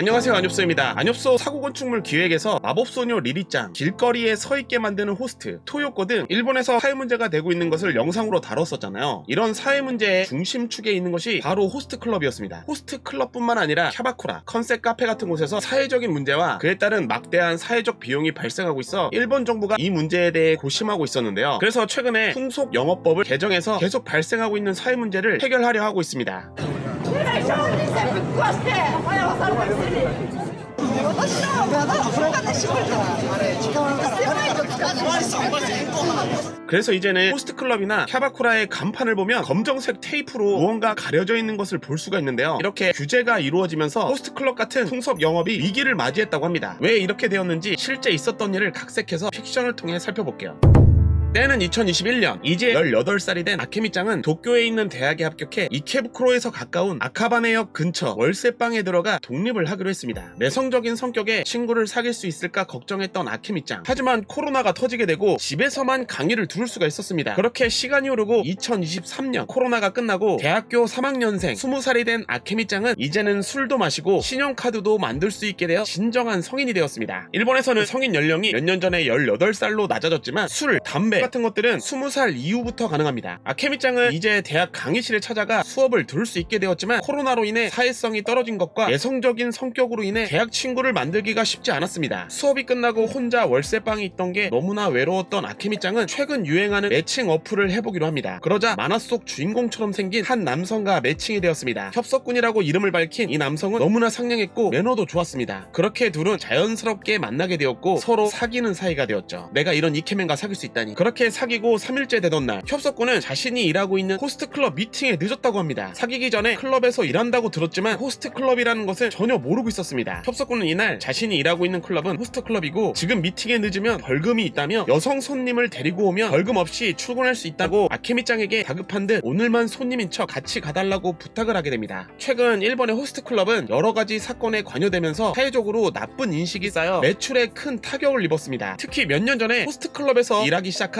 안녕하세요 안엽소입니다. 안엽소 사고건축물 기획에서 마법소녀 리리짱 길거리에 서있게 만드는 호스트 토요코 등 일본에서 사회 문제가 되고 있는 것을 영상으로 다뤘었잖아요. 이런 사회 문제의 중심축에 있는 것이 바로 호스트 클럽이었습니다. 호스트 클럽뿐만 아니라 캬바쿠라 컨셉 카페 같은 곳에서 사회적인 문제와 그에 따른 막대한 사회적 비용이 발생하고 있어 일본 정부가 이 문제에 대해 고심하고 있었는데요. 그래서 최근에 풍속 영업법을 개정해서 계속 발생하고 있는 사회 문제를 해결하려 하고 있습니다 被害者を全部ぶっ壊して親はされたくせに私のまだお金絞るから狭いと使って 그래서 이제는 호스트클럽이나 캬바쿠라의 간판을 보면 검정색 테이프로 무언가 가려져 있는 것을 볼 수가 있는데요. 이렇게 규제가 이루어지면서 호스트클럽 같은 풍속 영업이 위기를 맞이했다고 합니다. 왜 이렇게 되었는지 실제 있었던 일을 각색해서 픽션을 통해 살펴볼게요. 때는 2021년 이제 18살이 된 아케미짱은 도쿄에 있는 대학에 합격해 이케부쿠로에서 가까운 아카바네역 근처 월세방에 들어가 독립을 하기로 했습니다. 내성적인 성격에 친구를 사귈 수 있을까 걱정했던 아케미짱. 하지만 코로나가 터지게 되고 집에서만 강의를 들을 수가 있었습니다. 그렇게 시간이 흐르고 2023년 코로나가 끝나고 대학교 3학년생 20살이 된 아케미짱은 이제는 술도 마시고 신용카드도 만들 수 있게 되어 진정한 성인이 되었습니다. 일본에서는 성인 연령이 몇 년 전에 18살로 낮아졌지만 술, 담배 같은 것들은 20살 이후부터 가능합니다. 아케미짱은 이제 대학 강의실에 찾아가 수업을 들을 수 있게 되었지만 코로나로 인해 사회성이 떨어진 것과 내성적인 성격으로 인해 대학 친구를 만들기가 쉽지 않았습니다. 수업이 끝나고 혼자 월세방에 있던 게 너무나 외로웠던 아케미짱은 최근 유행하는 매칭 어플을 해보기로 합니다. 그러자 만화 속 주인공처럼 생긴 한 남성과 매칭이 되었습니다. 협석군이라고 이름을 밝힌 이 남성은 너무나 상냥했고 매너도 좋았습니다. 그렇게 둘은 자연스럽게 만나게 되었고 서로 사귀는 사이가 되었죠. 내가 이런 이케맨과 사귈 수 있다니. 게 사귀고 3일째 되던 날 협석군은 자신이 일하고 있는 호스트 클럽 미팅에 늦었다고 합니다. 사귀기 전에 클럽에서 일한다고 들었지만 호스트 클럽이라는 것을 전혀 모르고 있었습니다. 협석군은 이날 자신이 일하고 있는 클럽은 호스트 클럽이고 지금 미팅에 늦으면 벌금이 있다며 여성 손님을 데리고 오면 벌금 없이 출근할 수 있다고 아케미짱에게 다급한 듯 오늘만 손님인 척 같이 가달라고 부탁을 하게 됩니다. 최근 일본의 호스트 클럽은 여러 가지 사건에 관여되면서 사회적으로 나쁜 인식이 쌓여 매출에 큰 타격을 입었습니다. 특히 몇 년 전에 호스트 클럽에서 일하기 시작한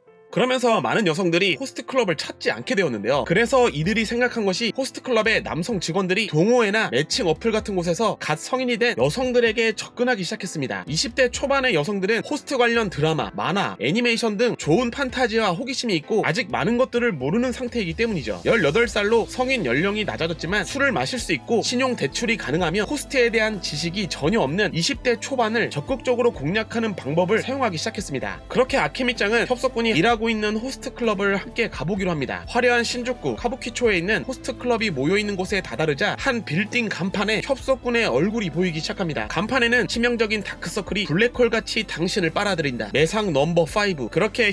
그러면서 많은 여성들이 호스트 클럽을 찾지 않게 되었는데요. 그래서 이들이 생각한 것이 호스트 클럽의 남성 직원들이 동호회나 매칭 어플 같은 곳에서 갓 성인이 된 여성들에게 접근하기 시작했습니다. 20대 초반의 여성들은 호스트 관련 드라마, 만화, 애니메이션 등 좋은 판타지와 호기심이 있고 아직 많은 것들을 모르는 상태이기 때문이죠. 18살로 성인 연령이 낮아졌지만 술을 마실 수 있고 신용 대출이 가능하며 호스트에 대한 지식이 전혀 없는 20대 초반을 적극적으로 공략하는 방법을 사용하기 시작했습니다. 그렇게 아케미짱은 협석군이 일하고 있는 호스트 클럽을 함께 가보기로 합니다. 화려한 신주쿠 카부키초에 있는 호스트 클럽이 모여 있는 곳에 다다르자 한 빌딩 간판에 협석군의 얼굴이 보이기 시작합니다. 간판에는 치명적인 다크서클이 블랙홀 같이 당신을 빨아들인다. 매상 넘버 5 그렇게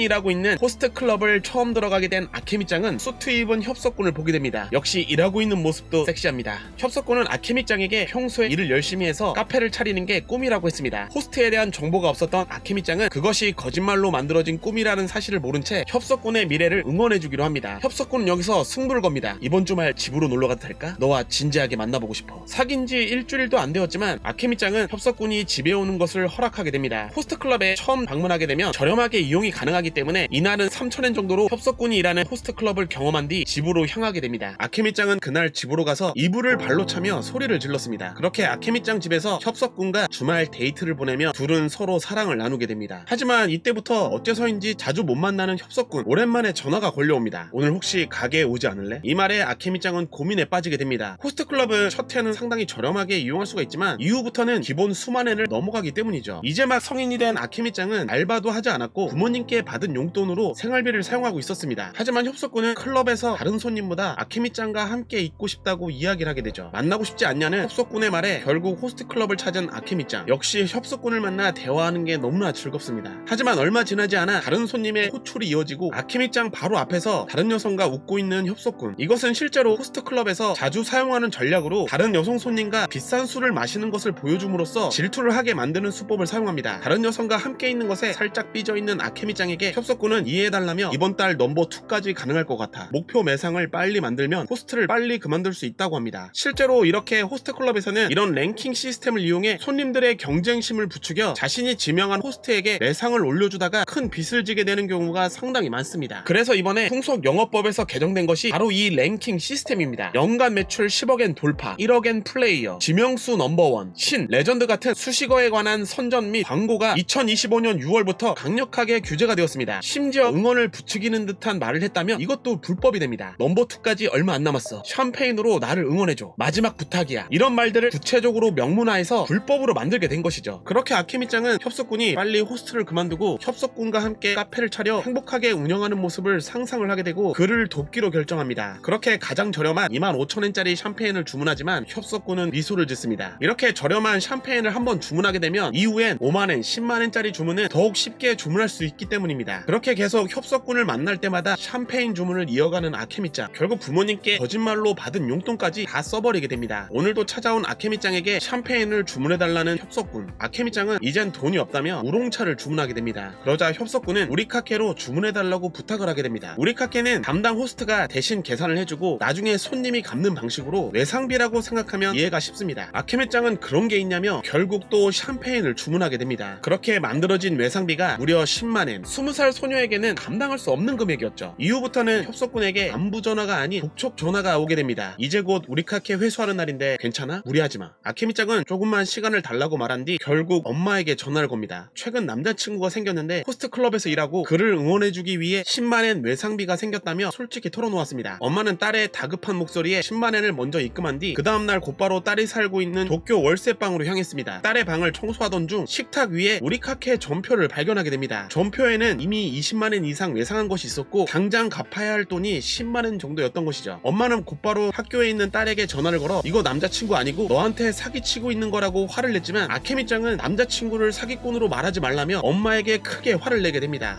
일하고 있는 호스트 클럽을 처음 들어가게 된 아케미짱은 수트 입은 협석군을 보게 됩니다. 역시 일하고 있는 모습도 섹시합니다. 협석군은 아케미짱에게 평소에 일을 열심히 해서 카페를 차리는 게 꿈이라고 했습니다. 호스트에 대한 정보가 없었던 아케미짱은 그것이 거짓말로 만들어진 꿈이라는 사실을 모른 채 협석군의 미래를 응원해주기로 합니다. 협석군은 여기서 승부를 겁니다. 이번 주말 집으로 놀러 가도 될까? 너와 진지하게 만나보고 싶어. 사귄 지 일주일도 안 되었지만 아케미짱은 협석군이 집에 오는 것을 허락하게 됩니다. 호스트클럽에 처음 방문하게 되면 저렴하게 이용이 가능하기 때문에 이날은 3천엔 정도로 협석군이 일하는 호스트클럽을 경험한 뒤 집으로 향하게 됩니다. 아케미짱은 그날 집으로 가서 이불을 발로 차며 소리를 질렀습니다. 그렇게 아케미짱 집에서 협석군과 주말 데이트를 보내며 둘은 서로 사랑을 나누게 됩니다. 하지만 이때부터 어째서인지 자주 못 만나는 협석군 오랜만에 전화가 걸려옵니다. 오늘 혹시 가게에 오지 않을래? 이 말에 아케미짱은 고민에 빠지게 됩니다. 호스트클럽은 첫 해는 상당히 저렴하게 이용할 수가 있지만 이후부터는 기본 수만 엔을 넘어가기 때문이죠. 이제 막 성인이 된 아케미짱은 알바도 하지 않았고 부모님께 받은 용돈으로 생활비를 사용하고 있었습니다. 하지만 협석군은 클럽에서 다른 손님보다 아케미짱과 함께 있고 싶다고 이야기를 하게 되죠. 만나고 싶지 않냐는 협석군의 말에 결국 호스트클럽을 찾은 아케미짱 역시 협석군을 만나 대화하는 게 너무나 즐겁습니다. 하지만 얼마 지나지 않아 다른 손님 손님의 호출이 이어지고 아케미짱 바로 앞에서 다른 여성과 웃고 있는 협석군. 이것은 실제로 호스트 클럽에서 자주 사용하는 전략으로 다른 여성 손님과 비싼 술을 마시는 것을 보여줌으로써 질투를 하게 만드는 수법을 사용합니다. 다른 여성과 함께 있는 것에 살짝 삐져 있는 아케미짱에게 협석군은 이해해달라며 이번 달 넘버 2까지 가능할 것 같아. 목표 매상을 빨리 만들면 호스트를 빨리 그만둘 수 있다고 합니다. 실제로 이렇게 호스트 클럽에서는 이런 랭킹 시스템을 이용해 손님들의 경쟁심을 부추겨 자신이 지명한 호스트에게 매상을 올려주다가 큰 빚을 지게 되는 경우가 상당히 많습니다. 그래서 이번에 풍속 영업법에서 개정된 것이 바로 이 랭킹 시스템입니다. 연간 매출 10억엔 돌파, 1억엔 플레이어, 지명수 넘버원, 신, 레전드 같은 수식어에 관한 선전 및 광고가 2025년 6월부터 강력하게 규제가 되었습니다. 심지어 응원을 부추기는 듯한 말을 했다면 이것도 불법이 됩니다. 넘버 2까지 얼마 안 남았어. 샴페인으로 나를 응원해줘. 마지막 부탁이야. 이런 말들을 구체적으로 명문화해서 불법으로 만들게 된 것이죠. 그렇게 아케미짱은 협석군이 빨리 호스트를 그만두고 협석군과 함께 카페 를 차려 행복하게 운영하는 모습을 상상을 하게 되고 그를 돕기로 결정합니다. 그렇게 가장 저렴한 25,000엔짜리 샴페인을 주문하지만 협석군은 미소를 짓습니다. 이렇게 저렴한 샴페인을 한번 주문하게 되면 이후엔 5만엔, 10만엔짜리 주문은 더욱 쉽게 주문할 수 있기 때문입니다. 그렇게 계속 협석군을 만날 때마다 샴페인 주문을 이어가는 아케미짱. 결국 부모님께 거짓말로 받은 용돈까지 다 써버리게 됩니다. 오늘도 찾아온 아케미짱에게 샴페인을 주문해달라는 협석군. 아케미짱은 이젠 돈이 없다며 우롱차를 주문하게 됩니다. 그러자 협석군은 우리 카케로 주문해달라고 부탁을 하게 됩니다. 우리카케는 담당 호스트가 대신 계산을 해주고 나중에 손님이 갚는 방식으로 외상비라고 생각하면 이해가 쉽습니다. 아케미짱은 그런 게 있냐며 결국 또 샴페인을 주문하게 됩니다. 그렇게 만들어진 외상비가 무려 10만엔. 20살 소녀에게는 감당할 수 없는 금액이었죠. 이후부터는 협석군에게 안부 전화가 아닌 독촉 전화가 오게 됩니다. 이제 곧 우리카케 회수하는 날인데 괜찮아? 무리하지 마. 아케미짱은 조금만 시간을 달라고 말한 뒤 결국 엄마에게 전화를 겁니다. 최근 남자친구가 생겼는데 호스트 클럽에서 일하고 그를 응원해주기 위해 10만엔 외상비가 생겼다며 솔직히 털어놓았습니다. 엄마는 딸의 다급한 목소리에 10만엔을 먼저 입금한 뒤 그 다음날 곧바로 딸이 살고 있는 도쿄 월세방으로 향했습니다. 딸의 방을 청소하던 중 식탁 위에 우리카케 전표를 발견하게 됩니다. 전표에는 이미 20만엔 이상 외상한 것이 있었고 당장 갚아야 할 돈이 10만엔 정도였던 것이죠. 엄마는 곧바로 학교에 있는 딸에게 전화를 걸어 이거 남자친구 아니고 너한테 사기치고 있는 거라고 화를 냈지만 아케미짱은 남자친구를 사기꾼으로 말하지 말라며 엄마에게 크게 화를 내게 됩니다.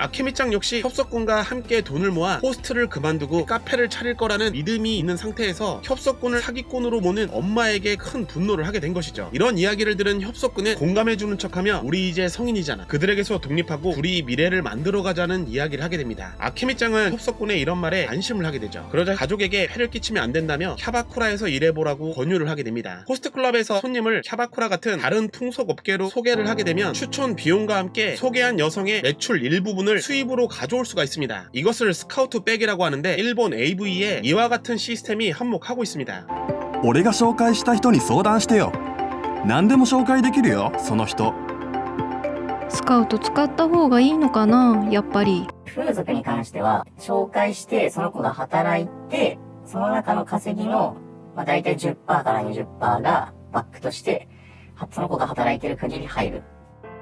아케미짱 역시 협석군과 함께 돈을 모아 호스트를 그만두고 카페를 차릴 거라는 믿음이 있는 상태에서 협석군을 사기꾼으로 모는 엄마에게 큰 분노를 하게 된 것이죠. 이런 이야기를 들은 협석군은 공감해주는 척하며 우리 이제 성인이잖아. 그들에게서 독립하고 우리 미래를 만들어가자는 이야기를 하게 됩니다. 아케미짱은 협석군의 이런 말에 안심을 하게 되죠. 그러자 가족에게 해를 끼치면 안 된다며 캬바쿠라에서 일해보라고 권유를 하게 됩니다. 호스트클럽에서 손님을 캬바쿠라 같은 다른 풍속업계로 소개를 하게 되면 추천 비용과 함께 소개한 여성의 매출 일부분을 수입으로 가져올 수가 있습니다. 이것을 스카우트 백이라고 하는데 일본 AV에 이와 같은 시스템이 한몫하고 있습니다. 俺が紹介した人に相談してよ何でも紹介できるよその人スカウト使った方がいいのかなやっぱり風俗に関しては、紹介して、その子が働いて、その中の稼ぎの、まあ、大体10%から20%がバックとして、はその子が働いてる限り入る。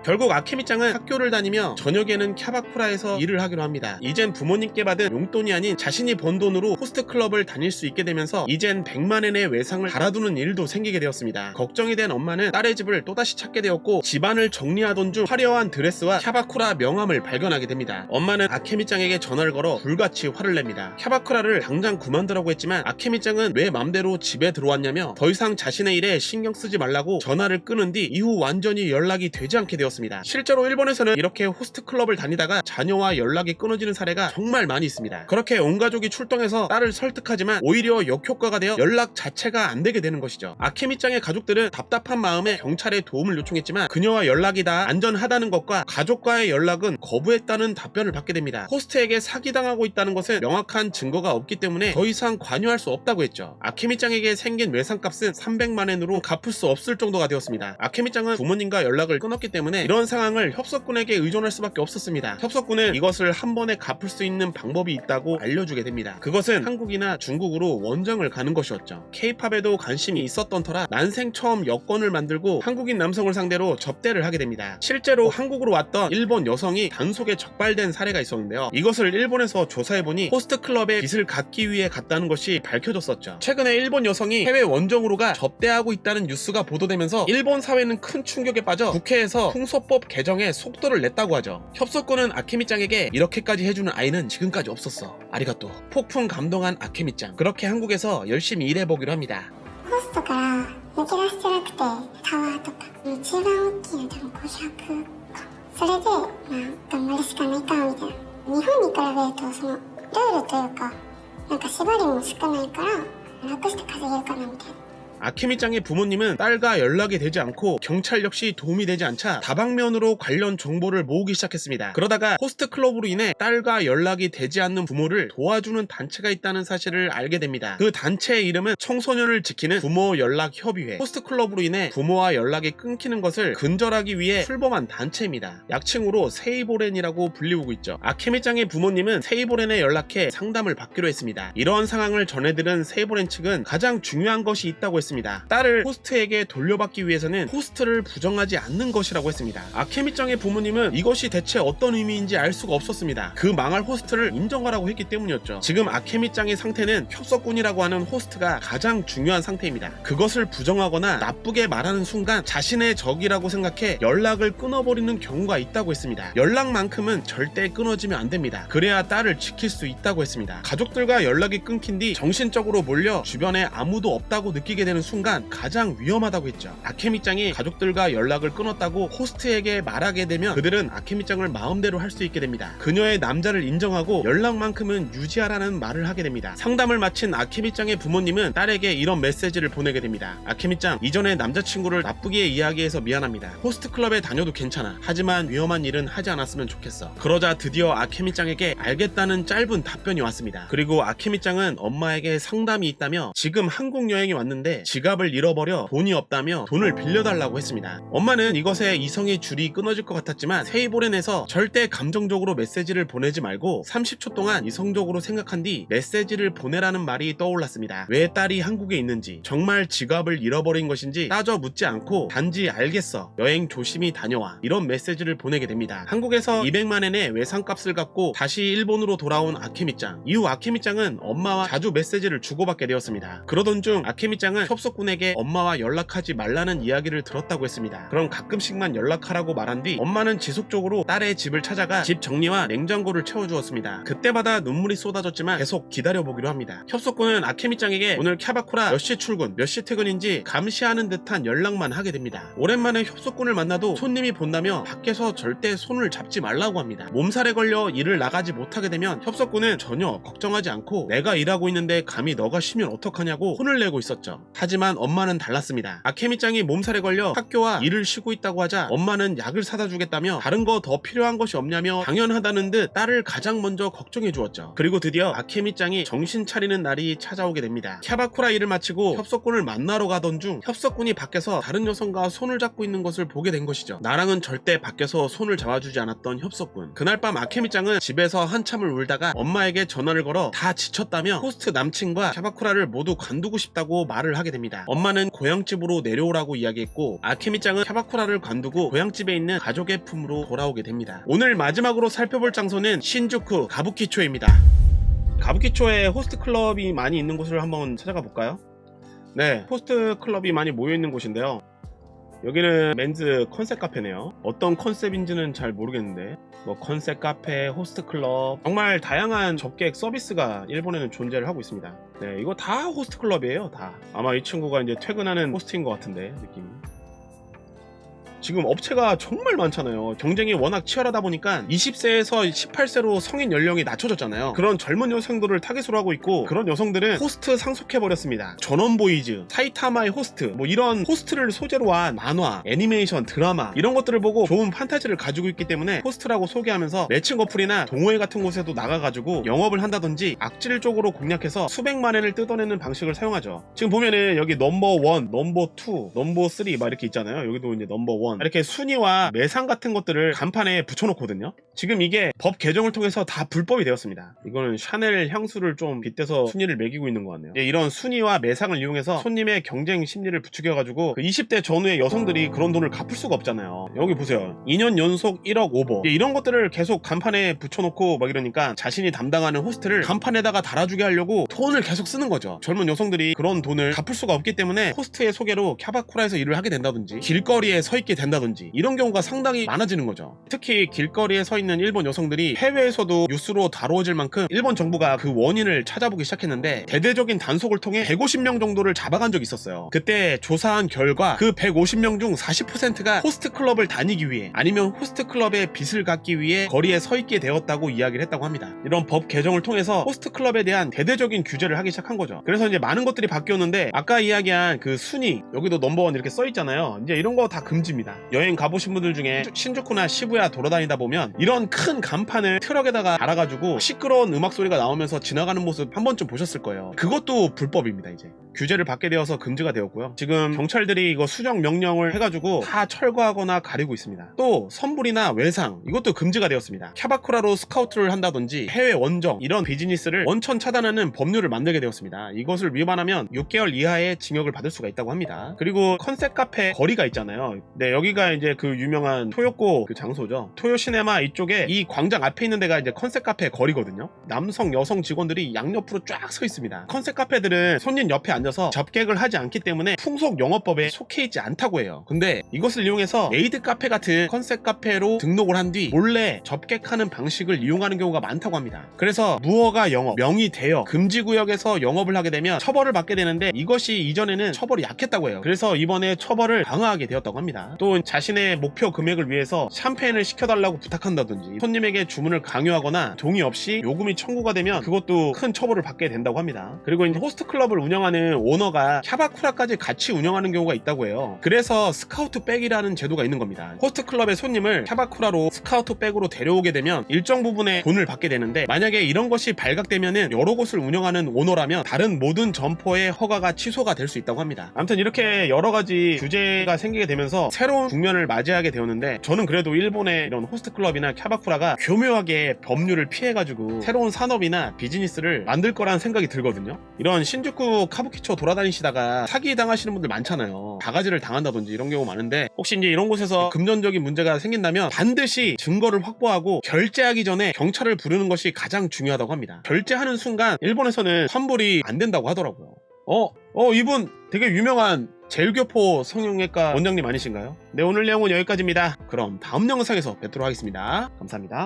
결국 아케미짱은 학교를 다니며 저녁에는 캬바쿠라에서 일을 하기로 합니다. 이젠 부모님께 받은 용돈이 아닌 자신이 번 돈으로 호스트 클럽을 다닐 수 있게 되면서 이젠 100만엔의 외상을 달아두는 일도 생기게 되었습니다. 걱정이 된 엄마는 딸의 집을 또다시 찾게 되었고 집안을 정리하던 중 화려한 드레스와 캬바쿠라 명함을 발견하게 됩니다. 엄마는 아케미짱에게 전화를 걸어 불같이 화를 냅니다. 캬바쿠라를 당장 그만두라고 했지만 아케미짱은 왜 맘대로 집에 들어왔냐며 더 이상 자신의 일에 신경 쓰지 말라고 전화를 끊은 뒤 이후 완전히 연락이 되지 않게 되었습니다. 실제로 일본에서는 이렇게 호스트 클럽을 다니다가 자녀와 연락이 끊어지는 사례가 정말 많이 있습니다. 그렇게 온 가족이 출동해서 딸을 설득하지만 오히려 역효과가 되어 연락 자체가 안 되게 되는 것이죠. 아케미짱의 가족들은 답답한 마음에 경찰에 도움을 요청했지만 그녀와 연락이 다 안전하다는 것과 가족과의 연락은 거부했다는 답변을 받게 됩니다. 호스트에게 사기당하고 있다는 것은 명확한 증거가 없기 때문에 더 이상 관여할 수 없다고 했죠. 아케미짱에게 생긴 외상값은 300만엔으로 갚을 수 없을 정도가 되었습니다. 아케미짱은 부모님과 연락을 끊었기 때문에 때문에 이런 상황을 협석군에게 의존할 수밖에 없었습니다. 협석군은 이것을 한 번에 갚을 수 있는 방법이 있다고 알려주게 됩니다. 그것은 한국이나 중국으로 원정을 가는 것이었죠. 케이팝에도 관심이 있었던 터라 난생 처음 여권을 만들고 한국인 남성을 상대로 접대를 하게 됩니다. 실제로 한국으로 왔던 일본 여성이 단속에 적발된 사례가 있었는데요. 이것을 일본에서 조사해보니 호스트 클럽에 빚을 갚기 위해 갔다는 것이 밝혀졌었죠. 최근에 일본 여성이 해외 원정으로 가 접대하고 있다는 뉴스가 보도되면서 일본 사회는 큰 충격에 빠져 국회에서 풍 소법 개정에 속도를 냈다고 하죠. 협소권은 아케미짱에게 이렇게까지 해주는 아이는 지금까지 없었어. 아리가또. 폭풍 감동한 아케미짱. 그렇게 한국에서 열심히 일해보기로 합니다.ホストから抜け出してなくてタワーとか一番大きいの多分500かそれでまあ頑張るしかないかみたいな日本に比べるとそのルールというかなんか縛りも少ないから楽して稼げるかなみたいな 아케미짱의 부모님은 딸과 연락이 되지 않고 경찰 역시 도움이 되지 않자 다방면으로 관련 정보를 모으기 시작했습니다. 그러다가 호스트 클럽으로 인해 딸과 연락이 되지 않는 부모를 도와주는 단체가 있다는 사실을 알게 됩니다. 그 단체의 이름은 청소년을 지키는 부모 연락 협의회. 호스트 클럽으로 인해 부모와 연락이 끊기는 것을 근절하기 위해 출범한 단체입니다. 약칭으로 세이보렌이라고 불리우고 있죠. 아케미짱의 부모님은 세이보렌에 연락해 상담을 받기로 했습니다. 이러한 상황을 전해들은 세이보렌 측은 가장 중요한 것이 있다고 했습니다. 딸을 호스트에게 돌려받기 위해서는 호스트를 부정하지 않는 것이라고 했습니다. 아케미짱의 부모님은 이것이 대체 어떤 의미인지 알 수가 없었습니다. 그 망할 호스트를 인정하라고 했기 때문이었죠. 지금 아케미짱의 상태는 협석군이라고 하는 호스트가 가장 중요한 상태입니다. 그것을 부정하거나 나쁘게 말하는 순간 자신의 적이라고 생각해 연락을 끊어버리는 경우가 있다고 했습니다. 연락만큼은 절대 끊어지면 안 됩니다. 그래야 딸을 지킬 수 있다고 했습니다. 가족들과 연락이 끊긴 뒤 정신적으로 몰려 주변에 아무도 없다고 느끼게 되는 순간 가장 위험하다고 했죠. 아케미짱이 가족들과 연락을 끊었다고 호스트에게 말하게 되면 그들은 아케미짱을 마음대로 할 수 있게 됩니다. 그녀의 남자를 인정하고 연락만큼은 유지하라는 말을 하게 됩니다. 상담을 마친 아케미짱의 부모님은 딸에게 이런 메시지를 보내게 됩니다. 아케미짱, 이전에 남자친구를 나쁘게 이야기해서 미안합니다. 호스트 클럽에 다녀도 괜찮아. 하지만 위험한 일은 하지 않았으면 좋겠어. 그러자 드디어 아케미짱에게 알겠다는 짧은 답변이 왔습니다. 그리고 아케미짱은 엄마에게 상담이 있다며 지금 한국 여행이 왔는데 지갑을 잃어버려 돈이 없다며 돈을 빌려달라고 했습니다. 엄마는 이것에 이성의 줄이 끊어질 것 같았지만 세이보렌에서 절대 감정적으로 메시지를 보내지 말고 30초 동안 이성적으로 생각한 뒤 메시지를 보내라는 말이 떠올랐습니다. 왜 딸이 한국에 있는지 정말 지갑을 잃어버린 것인지 따져 묻지 않고 단지 알겠어 여행 조심히 다녀와 이런 메시지를 보내게 됩니다. 한국에서 200만엔의 외상값을 갖고 다시 일본으로 돌아온 아케미짱 이후 아케미짱은 엄마와 자주 메시지를 주고받게 되었습니다. 그러던 중 아케미짱은 협 석군에게 엄마와 연락하지 말라는 이야기를 들었다고 했습니다. 그럼 가끔씩만 연락하라고 말한 뒤 엄마는 지속적으로 딸의 집을 찾아가 집 정리와 냉장고를 채워주었습니다. 그때마다 눈물이 쏟아졌지만 계속 기다려보기로 합니다. 협석군은 아케미짱에게 오늘 캬바쿠라 몇 시 출근, 몇 시 퇴근인지 감시하는 듯한 연락만 하게 됩니다. 오랜만에 협석군을 만나도 손님이 본다며 밖에서 절대 손을 잡지 말라고 합니다. 몸살에 걸려 일을 나가지 못하게 되면 협석군은 전혀 걱정하지 않고 내가 일하고 있는데 감히 너가 쉬면 어떡하냐고 혼을 내고 있었죠. 엄마는 달랐습니다. 아케미짱이 몸살에 걸려 학교와 일을 쉬고 있다고 하자 엄마는 약을 사다 주겠다며 다른 거 더 필요한 것이 없냐며 당연하다는 듯 딸을 가장 먼저 걱정해 주었죠. 그리고 드디어 아케미짱이 정신 차리는 날이 찾아오게 됩니다. 캬바쿠라 일을 마치고 협석군을 만나러 가던 중 협석군이 밖에서 다른 여성과 손을 잡고 있는 것을 보게 된 것이죠. 나랑은 절대 밖에서 손을 잡아주지 않았던 협석군. 그날 밤 아케미짱은 집에서 한참을 울다가 엄마에게 전화를 걸어 다 지쳤다며 호스트 남친과 캬바쿠라를 모두 관두고 싶다고 말을 하게 됩니다. 엄마는 고향집으로 내려오라고 이야기했고 아케미짱은 캬바쿠라를 관두고 고향집에 있는 가족의 품으로 돌아오게 됩니다. 오늘 마지막으로 살펴볼 장소는 신주쿠 가부키초입니다. 가부키초에 호스트 클럽이 많이 있는 곳을 한번 찾아가 볼까요? 네, 호스트 클럽이 많이 모여 있는 곳인데요. 여기는 맨즈 컨셉 카페네요. 어떤 컨셉인지는 잘 모르겠는데 뭐 컨셉 카페, 호스트 클럽 정말 다양한 접객 서비스가 일본에는 존재를 하고 있습니다. 네, 이거 다 호스트 클럽이에요, 다. 아마 이 친구가 이제 퇴근하는 호스트인 것 같은데 느낌이. 지금 업체가 정말 많잖아요. 경쟁이 워낙 치열하다 보니까 20세에서 18세로 성인 연령이 낮춰졌잖아요. 그런 젊은 여성들을 타겟으로 하고 있고 그런 여성들은 호스트 상속해버렸습니다. 전원보이즈, 사이타마의 호스트 뭐 이런 호스트를 소재로 한 만화, 애니메이션, 드라마 이런 것들을 보고 좋은 판타지를 가지고 있기 때문에 호스트라고 소개하면서 매칭 어플이나 동호회 같은 곳에도 나가가지고 영업을 한다든지 악질적으로 공략해서 수백만 엔을 뜯어내는 방식을 사용하죠. 지금 보면은 여기 넘버 원, 넘버 투, 넘버 쓰리 막 이렇게 있잖아요. 여기도 이제 넘버 원원 이렇게 순위와 매상 같은 것들을 간판에 붙여놓거든요. 지금 이게 법 개정을 통해서 다 불법이 되었습니다. 이거는 샤넬 향수를 좀 빗대서 순위를 매기고 있는 것 같네요. 예, 이런 순위와 매상을 이용해서 손님의 경쟁 심리를 부추겨가지고 그 20대 전후의 여성들이 그런 돈을 갚을 수가 없잖아요. 여기 보세요. 2년 연속 1억 오버. 예, 이런 것들을 계속 간판에 붙여놓고 막 이러니까 자신이 담당하는 호스트를 간판에다가 달아주게 하려고 돈을 계속 쓰는 거죠. 젊은 여성들이 그런 돈을 갚을 수가 없기 때문에 호스트의 소개로 캬바쿠라에서 일을 하게 된다든지 길거리에 서 있게 된다든지 이런 경우가 상당히 많아지는 거죠. 특히 길거리에 서 있는 일본 여성들이 해외에서도 뉴스로 다뤄질 만큼 일본 정부가 그 원인을 찾아보기 시작했는데 대대적인 단속을 통해 150명 정도를 잡아간 적이 있었어요. 그때 조사한 결과 그 150명 중 40%가 호스트 클럽을 다니기 위해 아니면 호스트 클럽의 빚을 갚기 위해 거리에 서 있게 되었다고 이야기를 했다고 합니다. 이런 법 개정을 통해서 호스트 클럽에 대한 대대적인 규제를 하기 시작한 거죠. 그래서 이제 많은 것들이 바뀌었는데 아까 이야기한 그 순위 여기도 넘버원 이렇게 써 있잖아요. 이제 이런 거 다 금지입니다. 여행 가보신 분들 중에 신주쿠나 시부야 돌아다니다 보면 이런 큰 간판을 트럭에다가 달아가지고 시끄러운 음악 소리가 나오면서 지나가는 모습 한 번쯤 보셨을 거예요. 그것도 불법입니다 이제. 규제를 받게 되어서 금지가 되었고요. 지금 경찰들이 이거 수정 명령을 해가지고 다 철거하거나 가리고 있습니다. 또 선불이나 외상 이것도 금지가 되었습니다. 캬바쿠라로 스카우트를 한다든지 해외 원정 이런 비즈니스를 원천 차단하는 법률을 만들게 되었습니다. 이것을 위반하면 6개월 이하의 징역을 받을 수가 있다고 합니다. 그리고 컨셉 카페 거리가 있잖아요. 네 여기가 이제 그 유명한 토요코 그 장소죠. 토요 시네마 이쪽에 이 광장 앞에 있는 데가 이제 컨셉 카페 거리거든요. 남성 여성 직원들이 양옆으로 쫙 서 있습니다. 컨셉 카페들은 손님 옆에 앉아 서 접객을 하지 않기 때문에 풍속 영업법에 속해 있지 않다고 해요. 근데 이것을 이용해서 메이드 카페 같은 컨셉 카페로 등록을 한 뒤 몰래 접객하는 방식을 이용하는 경우가 많다고 합니다. 그래서 무허가 영업, 명의 대여, 금지 구역에서 영업을 하게 되면 처벌을 받게 되는데 이것이 이전에는 처벌이 약했다고 해요. 그래서 이번에 처벌을 강화하게 되었다고 합니다. 또 자신의 목표 금액을 위해서 샴페인을 시켜달라고 부탁한다든지 손님에게 주문을 강요하거나 동의 없이 요금이 청구가 되면 그것도 큰 처벌을 받게 된다고 합니다. 그리고 호스트 클럽을 운영하는 오너가 캬바쿠라까지 같이 운영하는 경우가 있다고 해요. 그래서 스카우트 백이라는 제도가 있는 겁니다. 호스트 클럽의 손님을 캬바쿠라로 스카우트 백으로 데려오게 되면 일정 부분의 돈을 받게 되는데 만약에 이런 것이 발각되면은 여러 곳을 운영하는 오너라면 다른 모든 점포의 허가가 취소가 될 수 있다고 합니다. 아무튼 이렇게 여러 가지 규제가 생기게 되면서 새로운 국면을 맞이하게 되었는데 저는 그래도 일본의 이런 호스트 클럽이나 캬바쿠라가 교묘하게 법률을 피해가지고 새로운 산업이나 비즈니스를 만들 거라는 생각이 들거든요. 이런 신주쿠 카부키 초 돌아다니시다가 사기 당하시는 분들 많잖아요. 바가지를 당한다든지 이런 경우 많은데 혹시 이제 이런 곳에서 금전적인 문제가 생긴다면 반드시 증거를 확보하고 결제하기 전에 경찰을 부르는 것이 가장 중요하다고 합니다. 결제하는 순간 일본에서는 환불이 안 된다고 하더라고요. 어, 어, 이분 되게 유명한 제일교포 성형외과 원장님 아니신가요? 네, 오늘 내용은 여기까지입니다. 그럼 다음 영상에서 뵙도록 하겠습니다. 감사합니다.